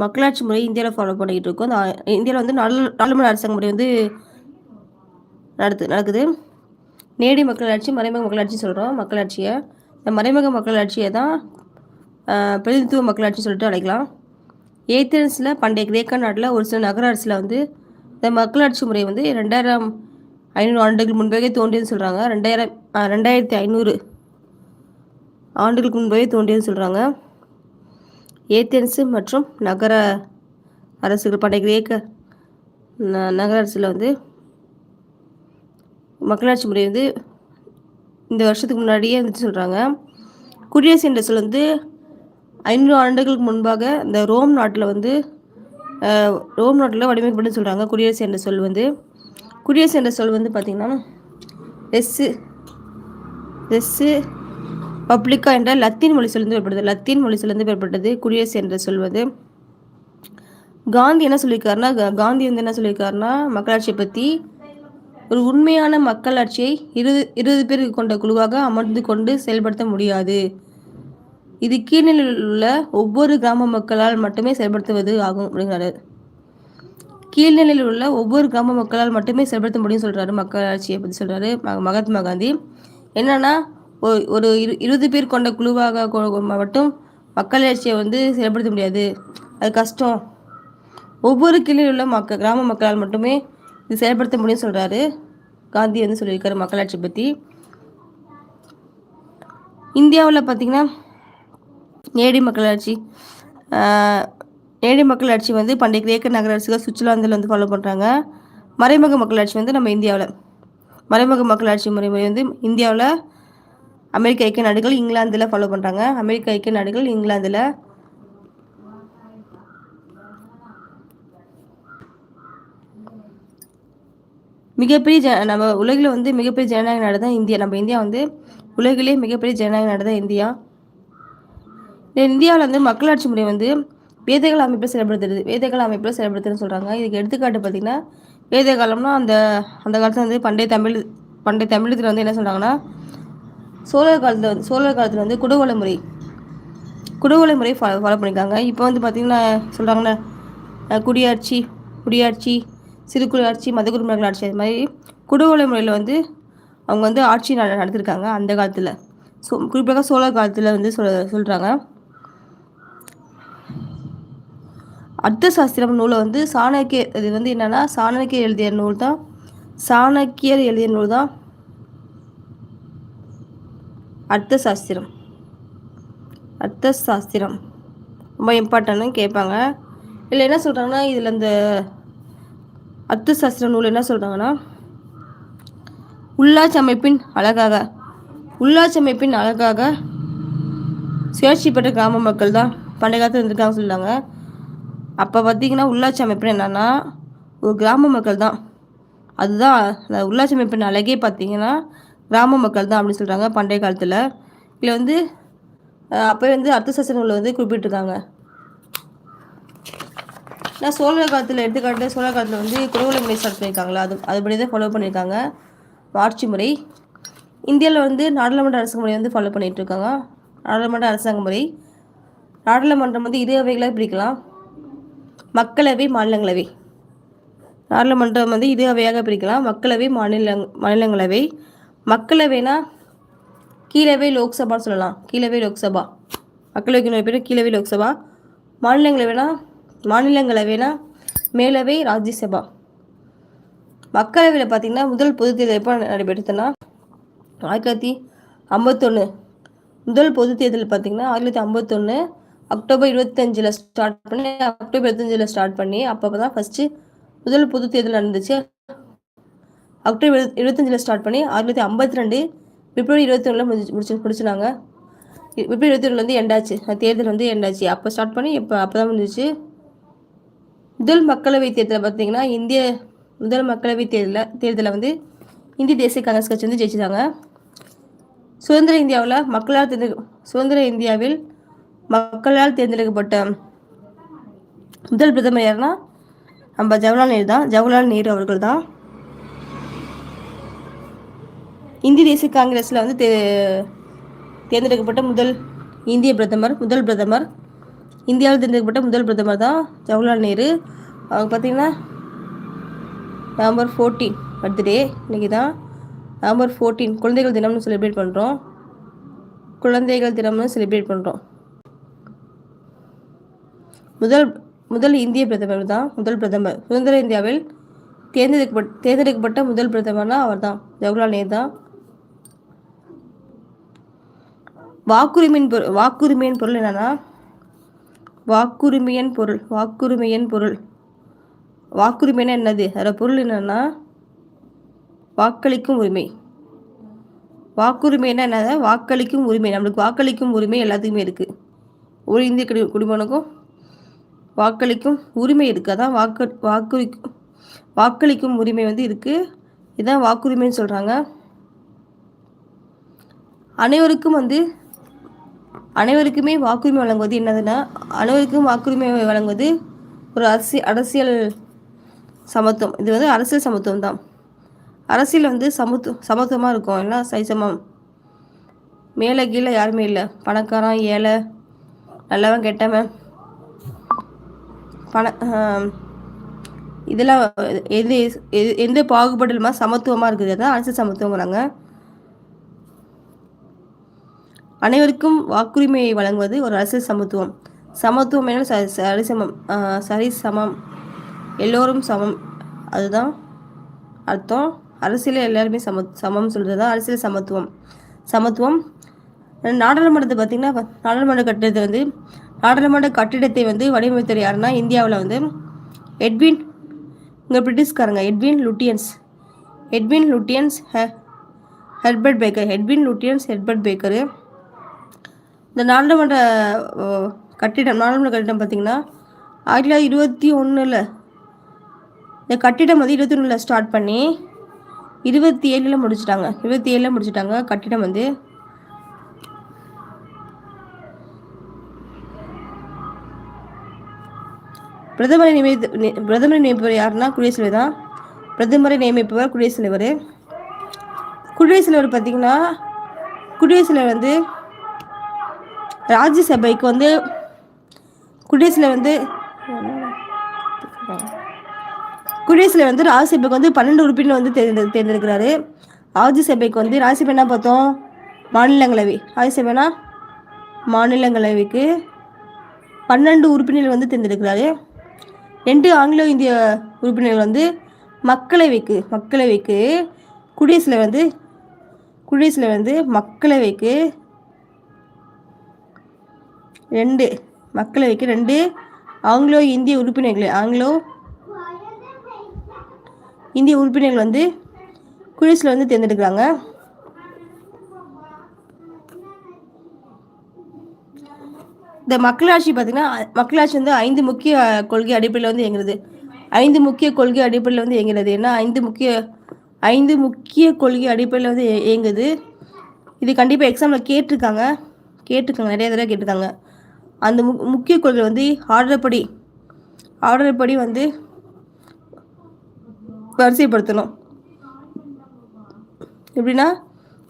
மக்களாட்சி முறை இந்தியாவில் ஃபாலோ பண்ணிக்கிட்டு இருக்கோம். அந்த இந்தியாவில் வந்து நாடாளுமன்ற அரசாங்க முறை வந்து நடத்து நடக்குது. நேடி மக்களாட்சி மறைமுக மக்களாட்சி சொல்கிறோம் மக்களாட்சியை இந்த மறைமுக மக்களாட்சியை தான் பிரதிநிதித்துவ மக்களாட்சி சொல்லிட்டு அழைக்கலாம். ஏத்தன்ஸில் பண்டைய கிரேக்க நாட்டில் ஒரு சில நகர அரசில் வந்து இந்த மக்களாட்சி முறை வந்து ரெண்டாயிரம் ஐநூறு ஆண்டுகள் முன்பே தோன்றியதுன்னு சொல்கிறாங்க ரெண்டாயிரம் ரெண்டாயிரத்தி ஐநூறு ஆண்டுகளுக்கு முன்பே தோன்றியதுன்னு சொல்கிறாங்க ஏத்தென்ஸு மற்றும் நகர அரசுகள் பண்டைய கிரேக்க நகர அரசில் வந்து மக்களாட்சி முறை வந்து இந்த வருஷத்துக்கு முன்னாடியே இருந்துச்சு சொல்கிறாங்க குடியரசு என்ற சொல் வந்து ஐநூறு ஆண்டுகளுக்கு முன்பாக இந்த ரோம் நாட்டில் வந்து ரோம் நாட்டில் வடிவமைக்கப்பட்டு சொல்கிறாங்க குடியரசு என்ற சொல் வந்து குடியரசு என்ற சொல் வந்து பார்த்திங்கன்னா எஸ்ஸு எஸ்ஸு பப்ளிக்கா என்ற லத்தீன் மொழி சொல்லிருந்து பெறப்பட்டது லத்தீன் மொழி சொல்லிருந்து பெறப்பட்டது குடியரசு என்று சொல்வது. காந்தி என்ன சொல்லியிருக்காருன்னா காந்தி வந்து என்ன சொல்லியிருக்காருன்னா மக்களாட்சியை பற்றி ஒரு உண்மையான மக்களாட்சியை இருபது இருபது பேர் கொண்ட குழுவாக அமர்ந்து கொண்டு செயல்படுத்த முடியாது. இது கீழ்நிலையில் உள்ள ஒவ்வொரு கிராம மக்களால் மட்டுமே செயல்படுத்துவது ஆகும் அப்படிங்கிறாரு. கீழ்நிலையில் உள்ள ஒவ்வொரு கிராம மக்களால் மட்டுமே செயல்படுத்த முடியும் சொல்கிறாரு மக்களாட்சியை பற்றி சொல்கிறாரு மகாத்மா காந்தி. என்னன்னா ஒரு இரு இருபது பேர் கொண்ட குழுவாக மட்டும் மக்களாட்சியை வந்து செயல்படுத்த முடியாது. அது கஷ்டம். ஒவ்வொரு கிளையில் உள்ள மக்க கிராம மக்களால் மட்டுமே இது செயல்படுத்த முடியும்னு சொல்கிறாரு காந்தி வந்து சொல்லியிருக்காரு மக்களாட்சி பற்றி இந்தியாவில் பார்த்திங்கன்னா நேடி மக்களாட்சி நேடி மக்களாட்சி வந்து பண்டைய கிரேக்க நகராட்சிகள் சுவிட்சர்லாந்தில் வந்து ஃபாலோ பண்ணுறாங்க மறைமுக மக்களாட்சி வந்து நம்ம இந்தியாவில். மறைமுக மக்களாட்சி முறை வந்து இந்தியாவில் அமெரிக்க ஐக்கிய நாடுகள் இங்கிலாந்தில் ஃபாலோ பண்ணுறாங்க அமெரிக்க ஐக்கிய நாடுகள் இங்கிலாந்தில். மிகப்பெரிய ஜ நம்ம உலகில் வந்து மிகப்பெரிய ஜனநாயக நாடு தான் இந்தியா. நம்ம இந்தியா வந்து உலகிலே மிகப்பெரிய ஜனநாயக நாடு தான் இந்தியா இந்தியாவில் வந்து மக்களாட்சி முறை வந்து வேதகால அமைப்பில் செயல்படுத்துறது வேதகால அமைப்பில் செயல்படுத்துறதுன்னு சொல்கிறாங்க இதுக்கு எடுத்துக்காட்டு பார்த்திங்கன்னா வேத காலம்னா அந்த அந்த காலத்தில் வந்து பண்டைய தமிழ் பண்டைய தமிழத்தில் வந்து என்ன சொல்கிறாங்கன்னா சோழர் காலத்தில் வந்து சோழர் காலத்தில் வந்து குடகோலை முறை குடகோலை முறை ஃபாலோ ஃபாலோ பண்ணியிருக்காங்க இப்போ வந்து பார்த்திங்கன்னா சொல்கிறாங்கன்னா குடியாட்சி குடியாட்சி சிறுகுழு ஆட்சி மத குடும்பங்கள் ஆட்சி அது மாதிரி குடகோலை முறையில் வந்து அவங்க வந்து ஆட்சி நடத்திருக்காங்க அந்த காலத்தில். ஸோ குறிப்பாக சோழர் காலத்தில் வந்து சொல் சொல்கிறாங்க அர்த்த சாஸ்திரம் நூலை வந்து சாணக்கிய இது வந்து என்னென்னா சாணக்கியர் எழுதிய நூல் தான் சாணக்கியர் எழுதிய நூல் தான் அர்த்த சாஸ்திரம். அர்த்த சாஸ்திரம். ரொம்ப இம்பார்ட்டன்னு கேட்பாங்க. இல்லை என்ன சொல்கிறாங்கன்னா இதில் இந்த அர்த்த சாஸ்திர நூல் என்ன சொல்கிறாங்கன்னா உள்ளாட்சி அமைப்பின் அழகாக உள்ளாட்சி அமைப்பின் அழகாக சுயாட்சி பெற்ற கிராம மக்கள் தான் பண்டைய காலத்தில் இருந்திருக்காங்க சொல்லுவாங்க அப்போ பார்த்தீங்கன்னா உள்ளாட்சி அமைப்பு என்னென்னா ஒரு கிராம மக்கள் தான். அதுதான் உள்ளாட்சி அமைப்பின் அழகே பார்த்தீங்கன்னா கிராம மக்கள் தான் அப்படின்னு சொல்கிறாங்க பண்டைய காலத்தில். இதில் வந்து அப்போ வந்து அர்த்த நூலில் வந்து குறிப்பிட்டிருக்காங்க. நான் சோழர் காலத்தில் எடுத்துக்காட்டு சோழர் காலத்தில் வந்து குடவுளை முறை ஸ்டார்ட் பண்ணியிருக்காங்களா? அது அதுபடி தான் ஃபாலோ பண்ணியிருக்காங்க. ஆட்சி முறை. இந்தியாவில் வந்து நாடாளுமன்ற அரசாங்க முறை வந்து ஃபாலோ பண்ணிகிட்டு இருக்காங்க நாடாளுமன்ற அரசாங்க முறை. நாடாளுமன்றம் வந்து இரு அவைகளாக பிரிக்கலாம். மக்களவை மாநிலங்களவை. நாடாளுமன்றம் வந்து இரு அவையாக பிரிக்கலாம். மக்களவை மாநில மாநிலங்களவை. மக்களவைனா கீழவை லோக்சபான்னு சொல்லலாம். கீழவை லோக்சபா. மக்களவைக்கு பேர் கீழவை லோக்சபா. மாநிலங்களவைனா மாநிலங்களவைனா மேலவை ராஜ்யசபா. மக்களவையில் பார்த்திங்கன்னா முதல் பொது தேர்தல் எப்போ நடைபெற்றதுன்னா ஆயிரத்தி தொள்ளாயிரத்தி ஐம்பத்தொன்று முதல் பொது தேர்தல் பார்த்திங்கன்னா ஆயிரத்தி தொள்ளாயிரத்தி ஐம்பத்தொன்று அக்டோபர் இருபத்தஞ்சில் ஸ்டார்ட் பண்ணி அக்டோபர் இருபத்தஞ்சில் ஸ்டார்ட் பண்ணி அப்போ தான் ஃபஸ்ட்டு முதல் பொது தேர்தல் நடந்துச்சு. அக்டோபர் இருபத்தஞ்சில் ஸ்டார்ட் பண்ணி ஆயிரத்தி தொள்ளாயிரத்தி ஐம்பத்தி ரெண்டு பிப்ரவரி இருபத்தி ஒன்றில் முடிச்சு முடிச்சு முடிச்சுனாங்க பிப்ரவரி இருபத்தி ஒன்றில் வந்து எண்டாச்சு தேர்தல் வந்து எண்டாச்சு அப்போ ஸ்டார்ட் பண்ணி இப்போ அப்போ தான் முடிஞ்சிச்சு. முதல் மக்களவை தேர்தலில் பார்த்தீங்கன்னா இந்திய முதல் மக்களவை தேர்தலில் தேர்தலில் வந்து இந்திய தேசிய காங்கிரஸ் கட்சி வந்து ஜெயிச்சிட்டாங்க. சுதந்திர இந்தியாவில் மக்களால் தேர்ந்து சுதந்திர இந்தியாவில் மக்களால் தேர்ந்தெடுக்கப்பட்ட முதல் பிரதமர் யாருன்னா நம்ம ஜவஹர்லால் நேரு தான். ஜவஹர்லால் நேரு அவர்கள் தான். இந்திய தேசிய காங்கிரஸில் வந்து தே தேர்ந்தெடுக்கப்பட்ட முதல் இந்திய பிரதமர் முதல் பிரதமர். இந்தியாவில் தேர்ந்தெடுக்கப்பட்ட முதல் பிரதமர் தான் ஜவஹர்லால் நேரு. அவங்க பார்த்தீங்கன்னா நவம்பர் ஃபோர்டீன் பர்த்டே இன்றைக்கி தான். நவம்பர் ஃபோர்டீன் குழந்தைகள் தினம்னு செலிப்ரேட் பண்ணுறோம் குழந்தைகள் தினம்னு செலிப்ரேட் பண்ணுறோம் முதல் முதல் இந்திய பிரதமர் தான் முதல் பிரதமர். சுதந்திர இந்தியாவில் தேர்ந்தெடுக்கப்பட்ட தேர்ந்தெடுக்கப்பட்ட முதல் பிரதமர்னா அவர் தான் ஜவஹர்லால் நேரு தான். வாக்குரிமையின் பொருள் வாக்குரிமையின் பொருள் என்னன்னா வாக்குரிமையின் பொருள் வாக்குரிமையின் பொருள். வாக்குரிமைன்னா என்னது? அதோட பொருள் என்னன்னா வாக்களிக்கும் உரிமை. வாக்குரிமைன்னா என்னது? வாக்களிக்கும் உரிமை. நம்மளுக்கு வாக்களிக்கும் உரிமை எல்லாத்துக்குமே இருக்குது ஒரு இந்திய குடி குடிமகனுக்கும் வாக்களிக்கும் உரிமை இருக்குது அதான் வாக்கு வாக்குரிக்கும் வாக்களிக்கும் உரிமை வந்து இருக்குது இதுதான் வாக்குரிமைன்னு சொல்கிறாங்க அனைவருக்கும் வந்து அனைவருக்குமே வாக்குரிமை வழங்குவது என்னதுன்னா அனைவருக்கும் வாக்குரிமை வழங்குவது ஒரு அரசி அரசியல் சமத்துவம். இது வந்து அரசியல் சமத்துவம் தான் அரசியல் வந்து சமத்து சமத்துவமாக இருக்கும். எல்லாம் சரிசமம் மேலே கீழே யாருமே இல்லை. பணக்காரன் ஏழை நல்லவன் கெட்டவன். பண இதெல்லாம் எது எந்த பாகுபாடு இல்லாமல் சமத்துவமாக இருக்குது? அதான் அரசியல் சமத்துவங்கிறாங்க. அனைவருக்கும் வாக்குரிமையை வழங்குவது ஒரு அரசியல் சமத்துவம். சமத்துவம் என சரிசமம் சரிசமம் எல்லோரும் சமம். அதுதான் அர்த்தம். அரசியல் எல்லாருமே சம சமம் சொல்கிறது தான் அரசியல் சமத்துவம். சமத்துவம் நாடாளுமன்றத்தை பார்த்திங்கன்னா நாடாளுமன்ற கட்டிடத்தை வந்து நாடாளுமன்ற கட்டிடத்தை வந்து வடிவமைத்தர் யாருன்னா இந்தியாவில் வந்து எட்வின் இங்கே பிரிட்டிஷ்காரங்க எட்வின் லுட்டியன்ஸ். எட்வின் லுட்டியன்ஸ் ஹெ Herbert Baker. Edwin Lutyens Herbert Baker. இந்த நாடாளுமன்ற கட்டிடம் நாடாளுமன்ற கட்டிடம் பார்த்தீங்கன்னா ஆயிரத்தி தொள்ளாயிரத்தி இருபத்தி ஒன்றில் இந்த கட்டிடம் வந்து இருபத்தி ஒன்றில் ஸ்டார்ட் பண்ணி இருபத்தி ஏழில் முடிச்சிட்டாங்க. இருபத்தி ஏழில் முடிச்சிட்டாங்க கட்டிடம் வந்து. பிரதமரை நியமித்து பிரதமரை நியமிப்பவர் யாருன்னா குடியரசு தலைவர் தான். பிரதமரை நியமிப்பவர் குடியரசுத் தலைவர். குடியரசுத் தலைவர் பார்த்தீங்கன்னா குடியரசுத் தலைவர் வந்து ராஜ்யசபைக்கு வந்து குடியரசுல வந்து குடியரசுல வந்து ராஜ்யசபைக்கு வந்து பன்னெண்டு உறுப்பினர் வந்து தேர்ந்தெடு தேர்ந்தெடுக்கிறாரு. ராஜ்யசபைக்கு வந்து ராஜ்யசபை என்ன பார்த்தோம்? மாநிலங்களவை. ராஜ்யசபைனா மாநிலங்களவைக்கு பன்னெண்டு உறுப்பினர்கள் வந்து தேர்ந்தெடுக்கிறாரு. ரெண்டு ஆங்கிலோ இந்திய உறுப்பினர்கள் வந்து மக்களவைக்கு மக்களவைக்கு குடியரசில் வந்து குடியரசில் வந்து மக்களவைக்கு ரெண்டு மக்களவைக்கு ரெண்டு ஆங்கிலோ இந்திய உறுப்பினர்கள். ஆங்கிலோ இந்திய உறுப்பினர்கள் வந்து குடியரசில் வந்து தேர்ந்தெடுக்கிறாங்க. இந்த மக்களாட்சி பார்த்திங்கன்னா மக்களாட்சி வந்து ஐந்து முக்கிய கொள்கை அடிப்படையில் வந்து இயங்குறது. ஐந்து முக்கிய கொள்கை அடிப்படையில் வந்து இயங்குறது. ஏன்னா ஐந்து முக்கிய ஐந்து முக்கிய கொள்கை அடிப்படையில் வந்து இயங்குது. இது கண்டிப்பாக எக்ஸாமில் கேட்டிருக்காங்க. கேட்டிருக்காங்க. நிறைய தடவை கேட்டிருக்காங்க. அந்த மு முக்கிய கொள்கை வந்து ஆர்டர் படி ஆர்டர் படி வந்து வரிசைப்படுத்தணும். எப்படின்னா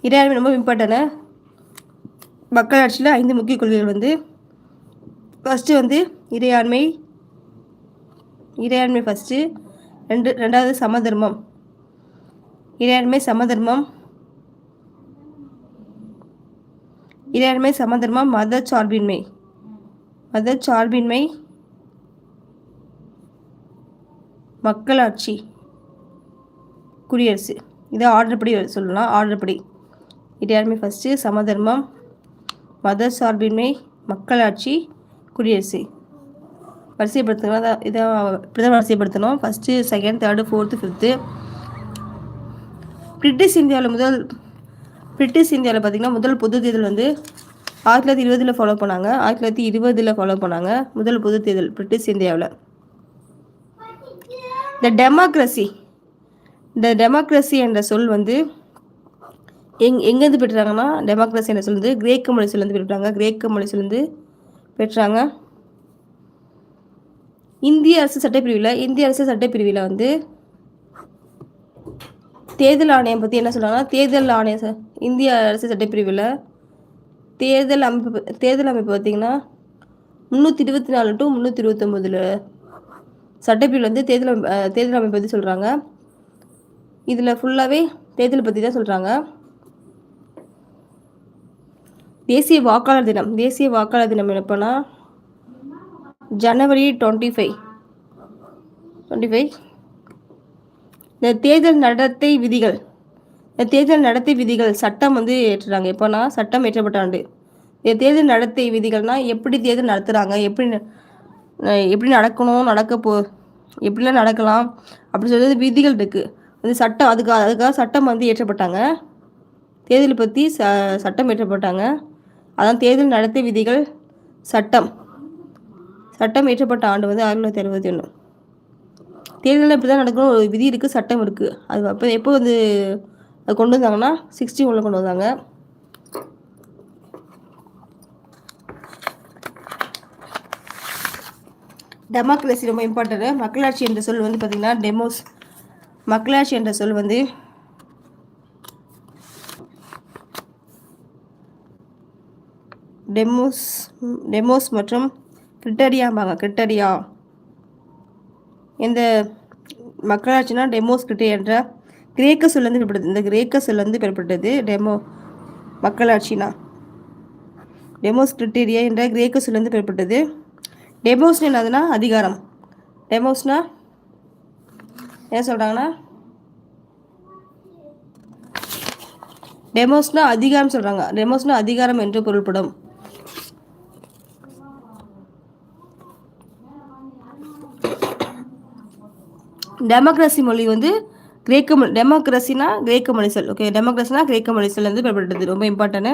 இறையாண்மை ரொம்ப இம்பார்ட்டன்ட் மக்களாட்சியில் ஐந்து முக்கிய கொள்கைகள் வந்து ஃபஸ்ட்டு வந்து இறையாண்மை இறையாண்மை ஃபஸ்ட்டு ரெண்டு ரெண்டாவது சமதர்மம். இறையாண்மை சமதர்மம் இறையாண்மை சமதர்மம் மத சார்பின்மை மத சார்பின்மை மக்களாட்சி. குடியரசு. இதை ஆர்டர் படி சொல்லலாம். ஆர்டர்படி. இது யாருமே ஃபஸ்ட்டு சமதர்மம் மத சார்பின்மை மக்களாட்சி குடியரசு. வரிசைப்படுத்தணும். தான் இதை இப்படி வரிசைப்படுத்தணும். First second third fourth fifth British இந்தியாவில் முதல் பிரிட்டிஷ் இந்தியாவில் பார்த்திங்கன்னா முதல் பொது தேர்தல் வந்து ஆயிரத்தி தொள்ளாயிரத்தி இருபதில் ஃபாலோ பண்ணாங்க. ஆயிரத்தி தொள்ளாயிரத்தி இருபதில் ஃபாலோ பண்ணாங்க. முதல் பொது தேர்தல் பிரிட்டிஷ் இந்தியாவில். த டெமோக்ரஸி இந்த டெமோக்ரஸி என்ற சொல் வந்து எங் எங்கேருந்து பெற்றாங்கன்னா டெமோக்ரஸி என்ற சொல் வந்து கிரேக்க மொழி சொல்லேருந்து பெற்றாங்க. கிரேக்க மொழி சொல்லேருந்து பெற்றாங்க. இந்திய அரசு சட்டப்பிரிவில் இந்திய அரசு சட்டப்பிரிவில் வந்து தேர்தல் ஆணையம் பற்றி என்ன சொல்கிறாங்கன்னா தேர்தல் ஆணையம் இந்திய அரசு சட்டப்பிரிவில் தேர்தல் அமைப்பு தேர்தல் அமைப்பு பார்த்திங்கன்னா முந்நூற்றி இருபத்தி நாலு டு முந்நூற்றி இருபத்தொம்போதில் சட்டப்பிரிவில் வந்து தேர்தல் தேர்தல் அமைப்பு பற்றி சொல்கிறாங்க இதில் ஃபுல்லாகவே தேர்தல் பற்றி தான் சொல்கிறாங்க தேசிய வாக்காளர் தினம் தேசிய வாக்காளர் தினம் எப்போனா ஜனவரி டுவெண்ட்டி ஃபைவ் டுவெண்ட்டி ஃபைவ் இந்த தேர்தல் நடத்தை விதிகள் தேர்தல் நடத்தை விதிகள் சட்டம் வந்து ஏற்றுறாங்க. எப்போனா சட்டம் ஏற்றப்பட்ட ஆண்டு. தேர்தல் நடத்தை விதிகள்னா எப்படி தேர்தல் நடத்துகிறாங்க எப்படி எப்படி நடக்கணும்? நடக்க போ எப்படிலாம் நடக்கலாம்? அப்படி சொல்கிறது விதிகள் இருக்குது அது சட்டம் அதுக்காக அதுக்காக சட்டம் வந்து ஏற்றப்பட்டாங்க. தேர்தல் பற்றி ச சட்டம் ஏற்றப்பட்டாங்க. அதான் தேர்தல் நடத்தை விதிகள் சட்டம். சட்டம் ஏற்றப்பட்ட ஆண்டு வந்து ஆயிரத்தி தொள்ளாயிரத்தி அறுபத்தி ஒன்று தேர்தலில் இப்படி தான் நடக்கணும் ஒரு விதி இருக்குது சட்டம் இருக்குது அது அப்போ எப்போ வந்து அது கொண்டு வந்தாங்கன்னா சிக்ஸ்டி ஒன்றில் கொண்டு வந்தாங்க. டெமோக்ரஸி ரொம்ப இம்பார்ட்டன்ட் மக்களாட்சி என்ற சொல் வந்து பார்த்திங்கன்னா டெமோஸ் மக்களாட்சி என்ற சொல் வந்து டெமோஸ் டெமோஸ் மற்றும் கிரிட்டரியாம்பாங்க கிரிட்டரியா இந்த மக்களாட்சினா டெமோஸ் கிரிட்டே என்ற கிரேக்க சொல்லேருந்து பெறப்பட்டது இந்த கிரேக்க சொல்லேருந்து பெறப்பட்டது டெமோ மக்களாட்சினா. டெமோஸ் கிரிட்டீரியா என்ற கிரேக்க சொல்லேருந்து பெறப்பட்டது டெமோஸ்னு என்னதுன்னா அதிகாரம். டெமோஸ்னா என்ன சொல்கிறாங்கன்னா டெமோஸ்னா அதிகாரம் சொல்கிறாங்க டெமோஸ்னா அதிகாரம் என்று பொருள்படும். டெமோக்ரஸி மொழி வந்து கிரேக்க டெமோக்ரஸினா கிரேக்க மொழி சொல் ஓகே டெமோக்ரஸினா கிரேக்க மொழி சொல் வந்து பெறப்பட்டது. ரொம்ப இம்பார்ட்டன்ட்